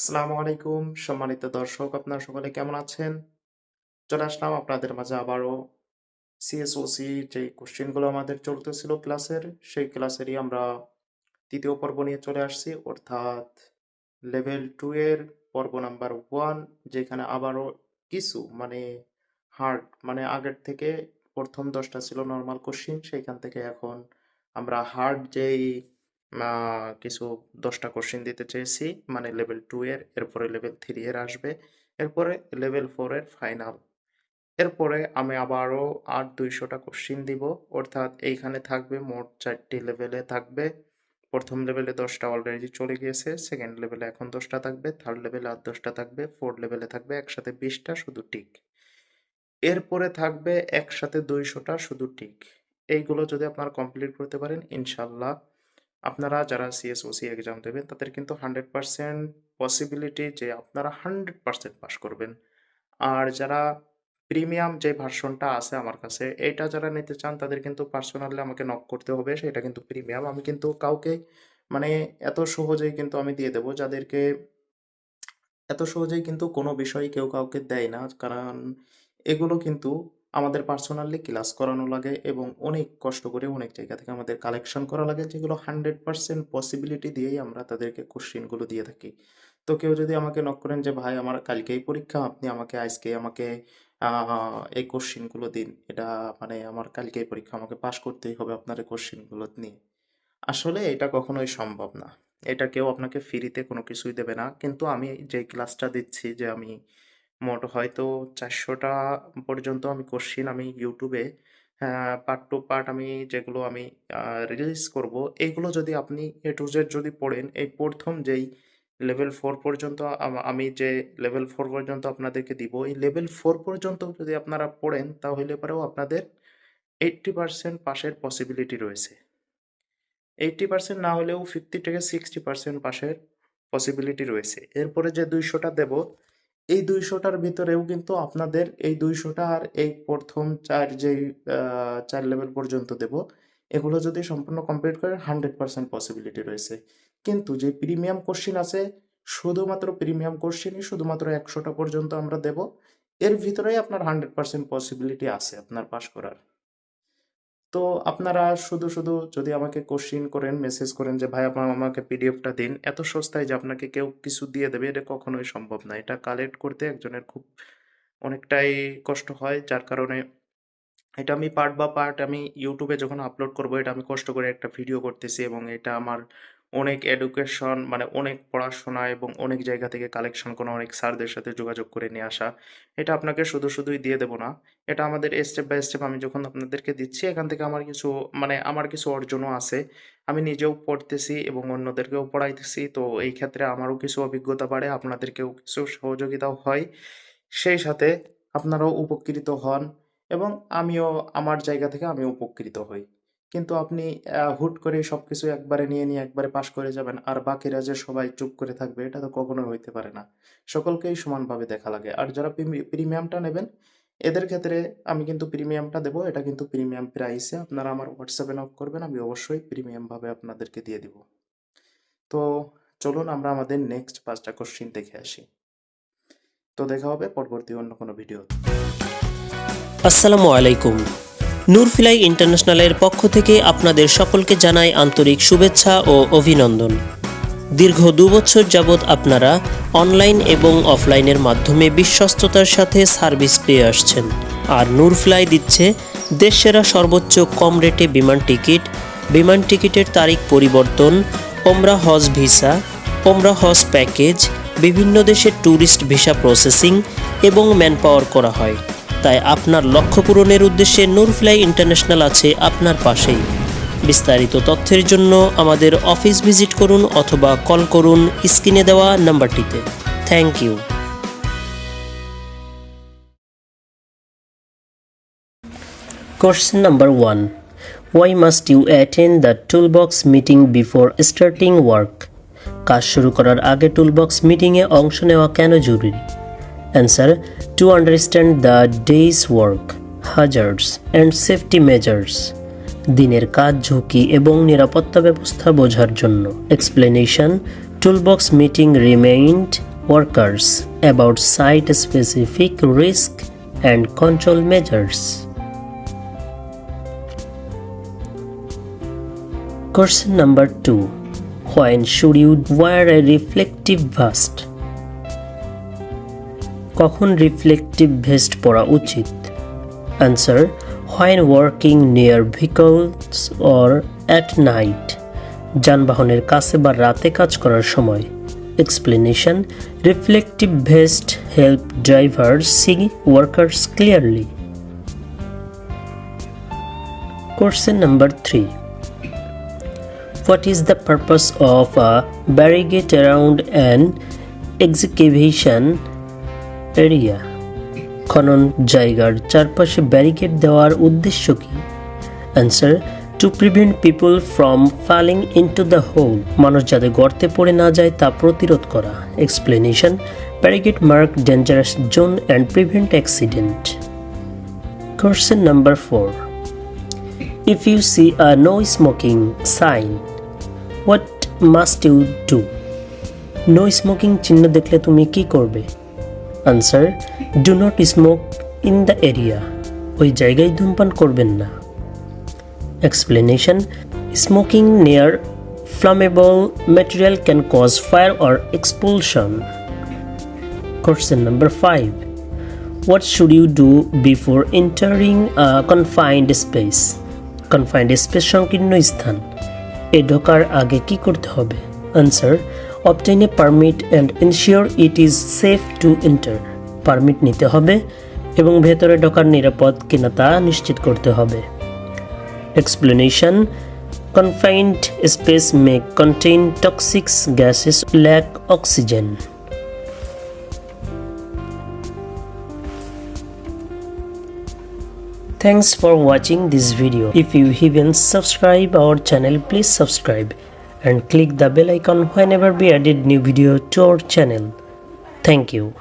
আসসালামু আলাইকুম। সম্মানিত দর্শক, আপনারা সকলে কেমন আছেন? চলে আসলাম আপনাদের মাঝে আবারও। সিএসওসি যে কোশ্চেনগুলো আমাদের চলতেছিল ক্লাসের, সেই ক্লাসেরই আমরা তৃতীয় পর্ব নিয়ে চলে আসছি। অর্থাৎ লেভেল টু এর পর্ব নাম্বার ওয়ান যেখানে আবারও কিছু মানে হার্ড মানে আগের থেকে প্রথম দশটা ছিল নর্মাল কোশ্চিন সেইখান থেকে এখন আমরা হার্ড যেই কিছু দশটা কোশ্চিন দিতে চেয়েছি। মানে লেভেল টু এর, এরপরে লেভেল থ্রি এর আসবে। এরপরে লেভেল ফোর এর ফাইনাল এরপরে আমি আবারও আর দুইশোটা কোশ্চিন দিব। অর্থাৎ এইখানে থাকবে মোট চারটি লেভেলে থাকবে। প্রথম লেভেলে দশটা অলরেডি চলে গিয়েছে। সেকেন্ড লেভেলে এখন দশটা থাকবে। থার্ড লেভেলে আর দশটা থাকবে। ফোর্থ লেভেলে থাকবে একসাথে বিশটা, শুধু টিক এরপরে থাকবে একসাথে দুইশোটা, শুধু টিক এইগুলো যদি আপনারা কমপ্লিট করতে পারেন, ইনশাল্লাহ আপনারা যারা সিএসওসি এক্সাম দেবেন, তাদের কিন্তু হান্ড্রেড পার্সেন্ট পসিবিলিটি যে আপনারা হান্ড্রেড পার্সেন্ট পাস করবেন। আর যারা প্রিমিয়াম যে ভার্সনটা আছে আমার কাছে এটা যারা নিতে চান, তাদের কিন্তু পার্সোনালি আমাকে নক করতে হবে, সেটা কিন্তু প্রিমিয়াম আমি কিন্তু কাউকে মানে এত সহজেই কিন্তু আমি দিয়ে দেবো, যাদেরকে এত সহজেই কিন্তু কোনো বিষয় কেউ কাউকে দেয় না, কারণ এগুলো কিন্তু আমাদের পার্সোনালি ক্লাস করানো লাগে এবং অনেক কষ্ট করে অনেক জায়গা থেকে আমাদের কালেকশন করা লাগে, যেগুলো হান্ড্রেড পার্সেন্ট পসিবিলিটি দিয়েই আমরা তাদেরকে কোশ্চেনগুলো দিয়ে থাকি। তো কেউ যদি আমাকে নক করেন যে, ভাই, আমার কালকেই পরীক্ষা, আপনি আমাকে আজকে আমাকে এই কোশ্চেনগুলো দিন। এটা মানে আমার কালকেই পরীক্ষা, আমাকে পাশ করতেই হবে আপনার এই কোশ্চেনগুলো নিয়ে। আসলে এটা কখনোই সম্ভব না। এটা কেউ আপনাকে ফ্রিতে কোনো কিছুই দেবে না। কিন্তু আমি যে ক্লাসটা দিচ্ছি, যে আমি মোট হয়তো চারশোটা পর্যন্ত আমি কোশ্চিন আমি ইউটিউবে পার্ট টু পার্ট আমি যেগুলো আমি রিলিজ করব এইগুলো যদি আপনি এ টু জেড যদি পড়েন, এই প্রথম যেই লেভেল ফোর পর্যন্ত আমি যে লেভেল ফোর পর্যন্ত আপনাদেরকে দিব, এই লেভেল ফোর পর্যন্ত যদি আপনারা পড়েন, তাহলে পরেও আপনাদের এইট্টি পার্সেন্ট পাশের পসিবিলিটি রয়েছে। এইট্টি পার্সেন্ট না হলেও ফিফটি থেকে সিক্সটি পার্সেন্ট পাশের পসিবিলিটি রয়েছে। এরপরে যে দুইশোটা দেব এই দুইশোটার ভিতরেও কিন্তু আপনাদের এই দুইশোটা আর এই প্রথম চার যেই চার লেভেল পর্যন্ত দেব, এগুলো যদি সম্পূর্ণ কমপ্লিট করেন হান্ড্রেড পার্সেন্ট পসিবিলিটি রয়েছে। কিন্তু যে প্রিমিয়াম কোশ্চিন আছে, শুধুমাত্র প্রিমিয়াম কোশ্চিনই শুধুমাত্র একশোটা পর্যন্ত আমরা দেব, এর ভিতরেই আপনার হান্ড্রেড পার্সেন্ট পসিবিলিটি আছে আপনার পাস করার। তো আপনারা শুধু শুধু যদি আমাকে কোশ্চিন করেন মেসেজ করেন যে, ভাই, আপনার আমাকে পিডিএফটা দিন। এত সস্তায় যে আপনাকে কেউ কিছু দিয়ে দেবে, এটা কখনোই সম্ভব না। এটা কালেক্ট করতে একজনের খুব অনেকটাই কষ্ট হয়, যার কারণে এটা আমি পার্ট বা পার্ট আমি ইউটিউবে যখন আপলোড করব, এটা আমি কষ্ট করে একটা ভিডিও করতেছি এবং এটা আমার অনেক এডুকেশন মানে অনেক পড়াশোনা এবং অনেক জায়গা থেকে কালেকশন করা অনেক স্যারদের সাথে যোগাযোগ করে নিয়ে আসা, এটা আপনাকে শুধু শুধুই দিয়ে দেবো না। এটা আমাদের স্টেপ বাই স্টেপ আমি যখন আপনাদেরকে দিচ্ছি, এখান থেকে আমার কিছু মানে আমার কিছু অর্জনও আছে। আমি নিজেও পড়তেছি এবং অন্যদেরকেও পড়াইতেছি, তো এই ক্ষেত্রে আমারও কিছু অভিজ্ঞতা বাড়ে, আপনাদেরকেও কিছু সহযোগিতাও হয়। সেই সাথে আপনারাও উপকৃত হন এবং আমিও, আমার জায়গা থেকে আমি উপকৃত হই। কিন্তু আপনি হুট করে সব কিছু একবারে নিয়ে নিয়ে একবারে পাশ করে যাবেন। আর বাকিরা যে সবাই চুপ করে থাকবে, এটা তো কখনোই হইতে পারে না। সকলকেই সমানভাবে দেখা লাগে। আর যারা প্রিমি- প্রিমিয়ামটা নেবেন, এদের ক্ষেত্রে আমি কিন্তু প্রিমিয়ামটা দেবো। এটা কিন্তু প্রিমিয়াম প্রাইসে আপনারা আমার হোয়াটসঅ্যাপে নক করবেন, আমি অবশ্যই প্রিমিয়ামভাবে আপনাদেরকে দিয়ে দিব। তো চলুন আমরা আমাদের নেক্সট পাঁচটা কোশ্চিন দেখে আসি। তো দেখা হবে পরবর্তী অন্য কোনো ভিডিও আসসালামু আলাইকুম। নূরফিলাই ইন্টারন্যাশনালের পক্ষ থেকে আপনাদের সকলকে জানাই আন্তরিক শুভেচ্ছা ও অভিনন্দন। দীর্ঘ দুবছর যাবৎ আপনারা অনলাইন এবং অফলাইনের মাধ্যমে বিশ্বস্ততার সাথে সার্ভিস পেয়ে আসছেন। আর নূরফ্লাই দিচ্ছে দেশসেরা সর্বোচ্চ কম রেটে বিমান টিকিট, বিমান টিকিটের তারিখ পরিবর্তন, ওমরা হজ ভিসা, ওমরা হজ প্যাকেজ, বিভিন্ন দেশের ট্যুরিস্ট ভিসা প্রসেসিং এবং ম্যানপাওয়ার করা হয়। তাই আপনার লক্ষ্য পূরণের উদ্দেশ্যে নূরফ্লাই ইন্টারন্যাশনাল আছে আপনার পাশেই। বিস্তারিত তথ্যের জন্য আমাদের অফিস ভিজিট করুন অথবা কল করুন স্ক্রিনে দেওয়া নাম্বারটিতে। Thank you. Question number 1 Why must you attend the toolbox meeting before starting work? কাজ শুরু করার আগে টুলবক্স মিটিংয়ে অংশ নেওয়া কেন জরুরি? Answer to understand the day's work hazards and safety measures দিনের কাজ ঝুঁকি এবং নিরাপত্তা ব্যবস্থা বোঝার জন্য explanation toolbox meeting remind workers about site specific risk and control measures. Question number 2 When should you wear a reflective vest? কখন reflective vest পরা উচিত? Answer when working near vehicles or at night যানবাহনের কাছে বা রাতে কাজ করার সময়। Explanation reflective vest help driver see workers clearly question number three What is the purpose of a barricade around an excavation area? খনন জায়গার চারপাশে ব্যারিকেড দেওয়ার উদ্দেশ্য কি answer to prevent people from falling into the hole মানুষ যাতে গর্তে পড়ে না যায় তা প্রতিরোধ করা explanation barricade mark dangerous zone and prevent accident question number four If you see a no smoking sign, what must you do? No smoking চিহ্ন দেখলে তুমি কি করবে answer do not smoke in the area ওই জায়গায় ধূমপান করবেন না। Explanation smoking near flammable material can cause fire or explosion question number five should you do before entering a confined space? Confined space সংকীর্ণ স্থান। এ ঢোকার আগে কি করতে হবে? Answer obtain a permit and ensure it is safe to enter permit নিতে হবে এবং ভেতরে ঢোকার নিরাপদ কিনা তা নিশ্চিত করতে হবে। Explanation confined space may contain toxics gases lack oxygen Thanks for watching this video. If you haven't subscribed our channel, please subscribe and click the bell icon whenever we added new video to our channel. Thank you.